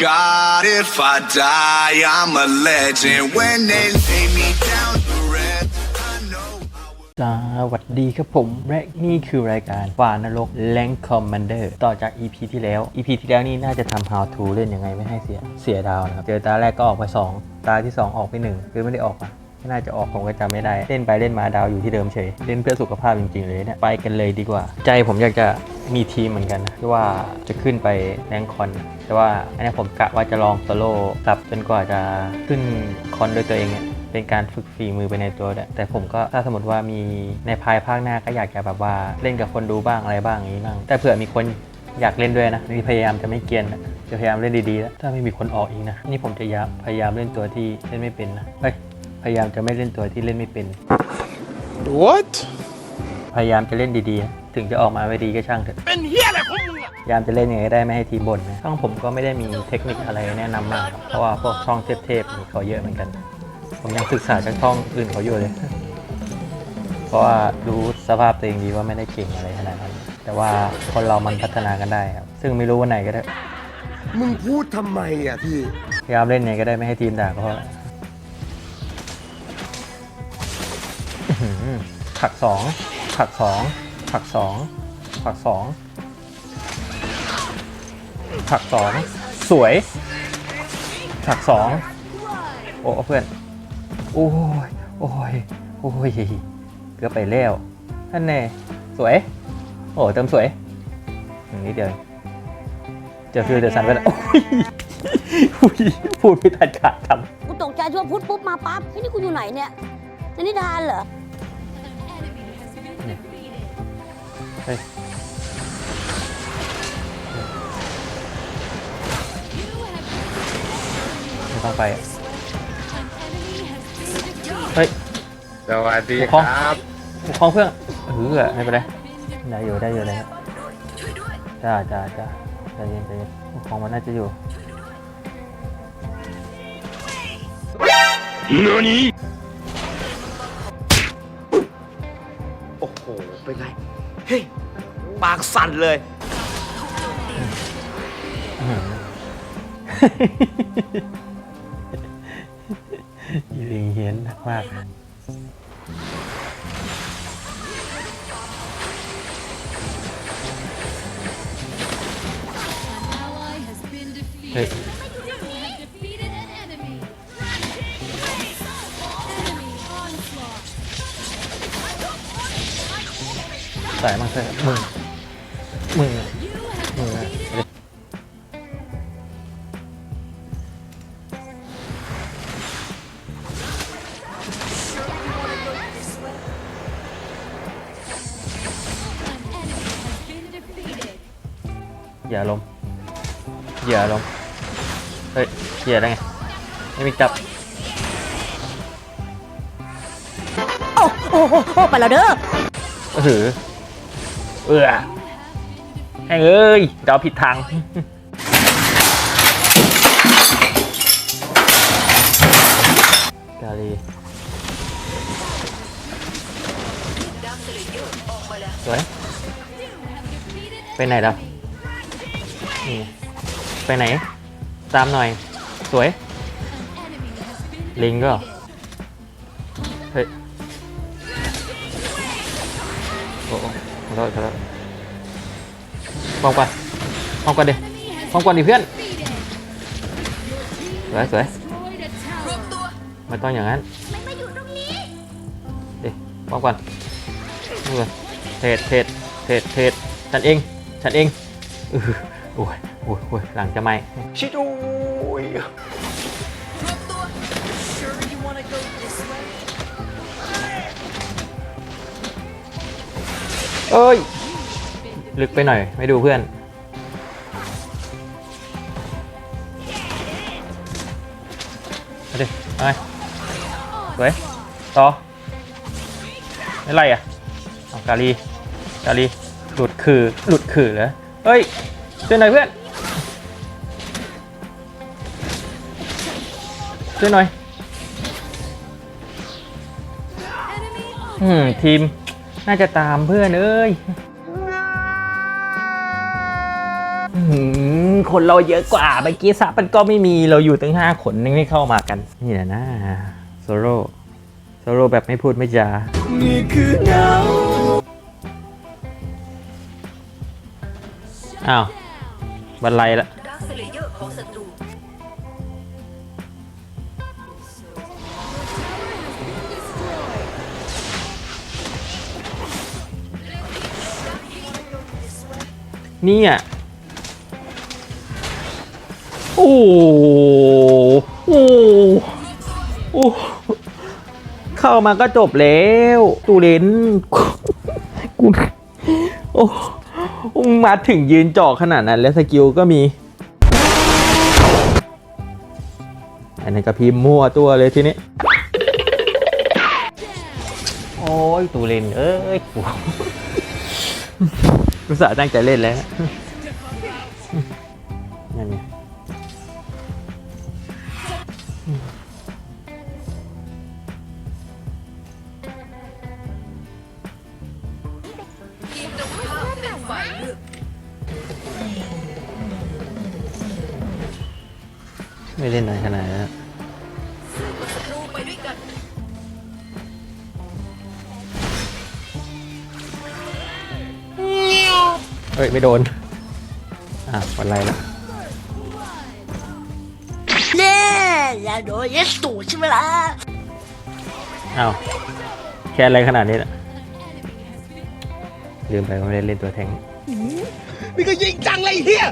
God, if I die, I'm a legend. When they lay me down to rest, I know I will. สวัสดีครับผม และนี่คือรายการวานรกแรงคอมมานเดอร์ต่อจาก EP ที่แล้ว EP ที่แล้วนี่น่าจะทำ how to เล่นยังไงไม่ให้เสียเสียดาวนะครับ เจอตาแรกก็ออกไป 2 ตาที่ 2 ออกไป 1 คือไม่ได้ออกมาไม่ น่าจะออกผมก็จำไม่ได้ เล่นไปเล่นมาดาวอยู่ที่เดิมเฉย เล่นเพื่อสุขภาพจริงๆเลยเนี่ยไปกันเลยดีกว่า ใจผมอยากจะมีทีมเหมือนกันนะที่ว่าจะขึ้นไปแรงคอน แต่ว่าอันนี้ผมกะว่าจะลองโซโล่กลับจนกว่าจะขึ้นคอนด้วยตัวเองเนี่ยเป็นการฝึกฝีมือไปในตัวด้วยแต่ผมก็ถ้าสมมติว่ามีในภายภาคหน้าก็อยากจะแบบว่าเล่นกับคนดูบ้างอะไรบ้างอย่างนี้บ้างแต่เผื่อมีคนอยากเล่นด้วยนะนี่พยายามจะไม่เกียนนะจะพยายามเล่นดีๆแล้วถ้าไม่มีคนออกอีกนะ นี่ผมจะยพยายามเล่นตัวที่เล่นไม่เป็นนะเฮ้ย พยายามจะไม่เล่นตัวที่เล่นไม่เป็น What? พยายามจะเล่นดีๆนะถึงจะออกมาไม่ดีก็ช่างเถอะ เป็นเฮียอะไรพวกมึงพยายามจะเล่นยังไงก็ได้ไม่ให้ทีมบ่นนะช่องผมก็ไม่ได้มีเทคนิคอะไรแนะนำมากครับเพราะว่าพวกช่องเทพๆนี่เขาเยอะเหมือนกัน ผมยังศึกษาจากช่องอื่นเขาอยู่เลย เพราะว่ารู้สภาพตัวเองดีว่าไม่ได้เก่งอะไรขนาดนั้น แต่ว่าคนเรามันพัฒนากันได้ครับ ซึ่งไม่รู้วันไหนก็ได้ มึงพูดทำไมอะพี่ พยายามเล่นไงก็ได้ไม่ให้ทีมด่าก็พอ ผักสองผักสองผักสองผักสองผักสองสวย ผักสองโอ้เพื่อน โอ้ย โอ้ย โอ้ยเกือบไปแล้วท่านแน่สวย โอ้เติมสวยอย่างนี้เดียวเจอฟิวเดอร์สันไปแล้วโอ้ยอุ๊ยพูดไม่ทันขาดคำกูตกใจช่วงพุทธปุ๊บมาปั๊บเฮ้ยนี่กูอยู่ไหนเนี่ยในนิทานเหรอ ฮ้ยไม่ต้องไปอะเฮ้ยสวัสดีคครัรับปกครองเพื่อนเออไม่เป็นไรได้อยู่ได้อยู่ได้อยู่จ้าจ้าจ้าใจเย็นใจเย็นปกครองมันน่าจะอยู่โอ้โห เป็นไง เฮ้ย ปากสั่นเลย อีลิงเฮียนมากเฮ้ยใส่มาเถอะมึง มึงมึงอเดี๋ยวอย่าลมอย่าลมเฮ้ยเหี้ยได้ไง ไม่มีจับ โอ้โอ้โอ้โอ้ไปแล้วเด้อเออเออ แห้งเอ้ยเดาผิดทาง กาลีสวยไปไหนแล้วนี่ไงไปไหน ตามหน่อย สวย ลิงก็ เฮ้ย โอ้โหขอโทษขอโทษ ป้องกันป้องกันดิป้องกันดิเพื่อนสวยสวยไม่ต้องอย่างนั้นดิป้องกันนี่เลยเทรดเทรดเทรดเทรดฉันเองฉันเองอือโอ้ยโอ้ยโอ้ยหลังจะไหมชิดูยเอ้ย ลึกไปหน่อย ไม่ดูเพื่อน มาดิมาไงสวยต่อไม่ไรอะเอากาลีกาลีหลุดคือหลุดคือเหรอเฮ้ยช่วยหน่อยเพื่อนช่วยหน่อยอืมทีมน่าจะตามเพื่อนเอ้ย คนเราเยอะกว่าเมื่อกี้ซับมันก็ไม่มีเราอยู่ตั้งห้าคนยังไม่เข้ามากัน นี่แหละนะโซโล่โซโล่แบบไม่พูดไม่จานี่คือเงาอ้าวบันไลละนี่อ้โอ้โหโอ้เข้ามาก็จบแล้วตูเลนกูโอ้มึงมาถึงยืนจ่อขนาดนั้นแล้วสกิลก็มี อันนี้ก็พิมพ์มั่วตัวเลยทีนี้ โอ้ยตูเลนเอ้ยกูอุส่าตั้งใจเล่นแล้ว ไม่เล่นนานขนาดนั้นอะศัตรูไปด้วยกัน เฮ้ย ไม่โดน อะวันไรละเน่อย่าโดนเยสูใช่ไหมล่ะอ้าวแค่อะไรขนาดนี้ล่ะลืมไปว่าไม่ได้เล่นตัวแทงนี่ก็ยิงจังเลยไอ้เฮีย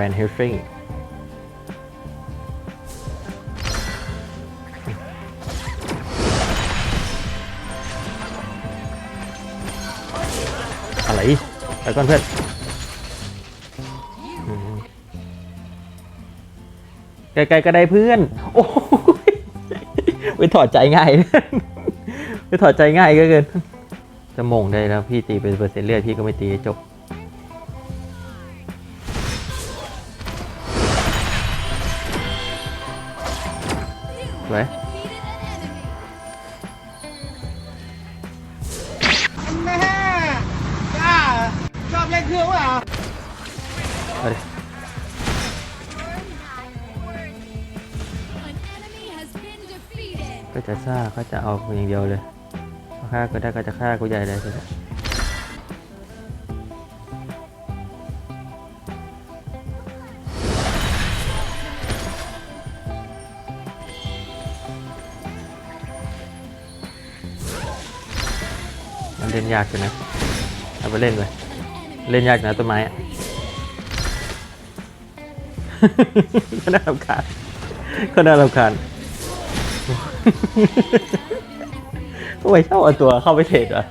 แวนเฮลฟิงอะไรไปก่อนเพื่อนไกลๆก็ได้เพื่อน โอ้ยไปถอดใจง่ายไปถอดใจง่ายก็เกินจะมงได้แล้วพี่ตีเป็นเปอร์เซ็นต์เลือดพี่ก็ไม่ตีจบ ไว้แม่กล้าชอบเล่นเครื่องวะเอาดิ An enemy has been defeated. ก็จะซ่าก็จะเอากูอย่างเดียวเลยฆ่าก็ได้ก็จะฆ่ากูใหญ่เลยสิมั ล่นยากใช่ไหมเอาไปเล่นเลยเล่นยากนะต้นไม้อะก็น่ารำคาญก็น่ารำคาญทำไมชอบเอาตัวเข้าไปเทรดอะ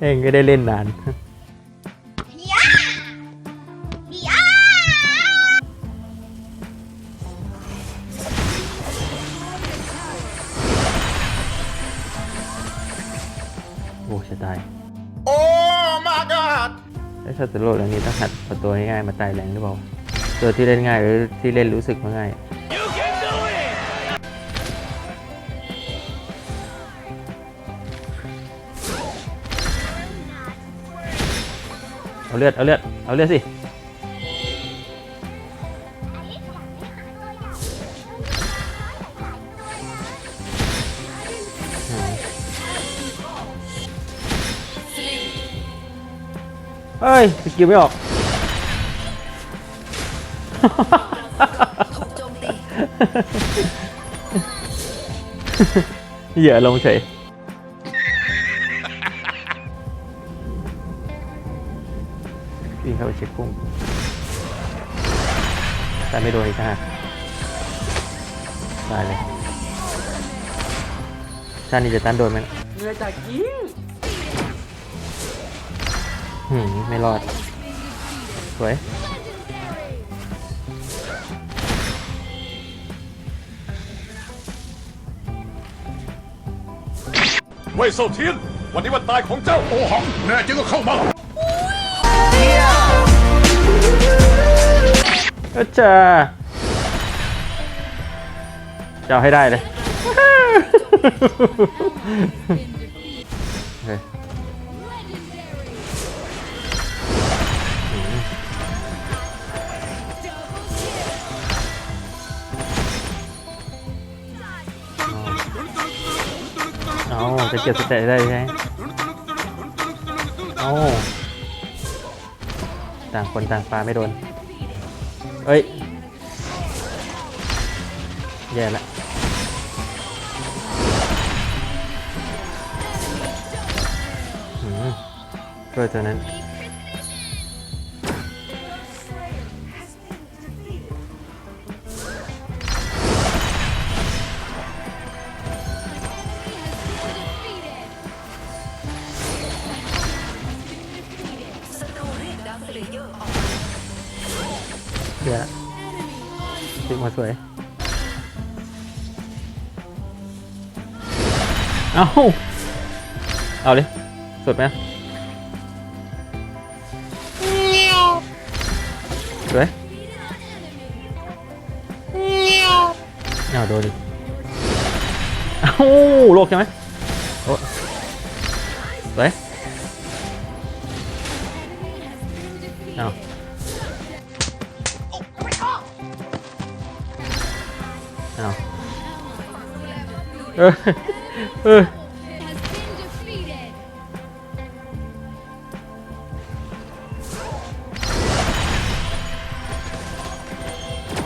เองก็ได้เล่นนาน ไอ้สัตว์โลกเรื่องนี้ต้องหัดเอาตัวง่ายๆมาไต่แรงหรือเปล่าตัวที่เล่นง่ายหรือที่เล่นรู้สึกว่าง่ายเอาเลือดเอาเลือดเอาเลือดสิ ยสกิลไม่ออก ถูกโจมตีเหยื่อลงเฉย วิ่งเข้าไปเช็คกุ้งแต่ไม่โดนอีกนะตายเลยชาตินี้จะตันโดนไหมล่ะเหนื่อยจากยิง หืมไม่รอด สวย เว่ยเซาเทียน วันนี้วันตายของเจ้าโอหัง แน่จริงก็เข้ามาเออจ้าจะเอาให้ได้เลย จะเก็บสเตตได้ใช่ไหมโอ้ต่างคนต่างฟ้าไม่โดน เอ้ย แย่ละหืมช่วยตัวนั้น เรียกดาร์คเลเยอร์ออกมาเดี๋ยวติ๊กมาสวย เอาเอาเลยสดไหมสวยเอาโดนดิเอ้าโลกใช่ไหมโอ้สวย เอาเอาเออเออ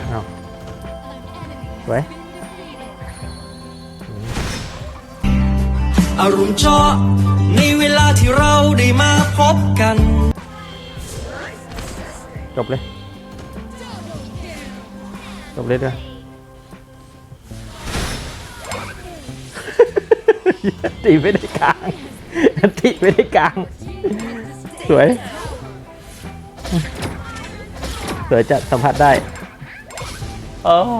เอาสวยอารมณ์เจาะในเวลาที่เราได้มาพบกัน จบเลยจบเลยด้วยตีไม่ได้กลางตีไม่ได้กลาง สวย สวยจะสัมผัสได้ เออ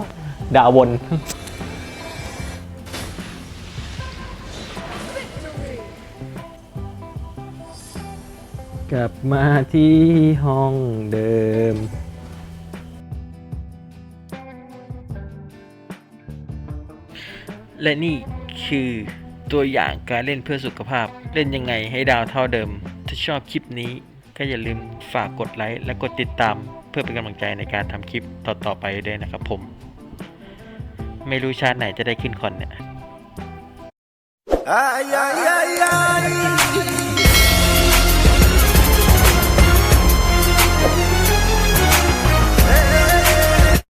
ดาวบน กลับมาที่ห้องเดิม และนี่คือตัวอย่างการเล่นเพื่อสุขภาพ เล่นยังไงให้ดาวเท่าเดิม ถ้าชอบคลิปนี้ก็อย่าลืมฝากกดไลค์และกดติดตาม เพื่อเป็นกำลังใจในการทำคลิปต่อๆไปด้วยนะครับผม ไม่รู้ชาติไหนจะได้ขึ้นคอนเนี่ย Ay, ay, ay, ay,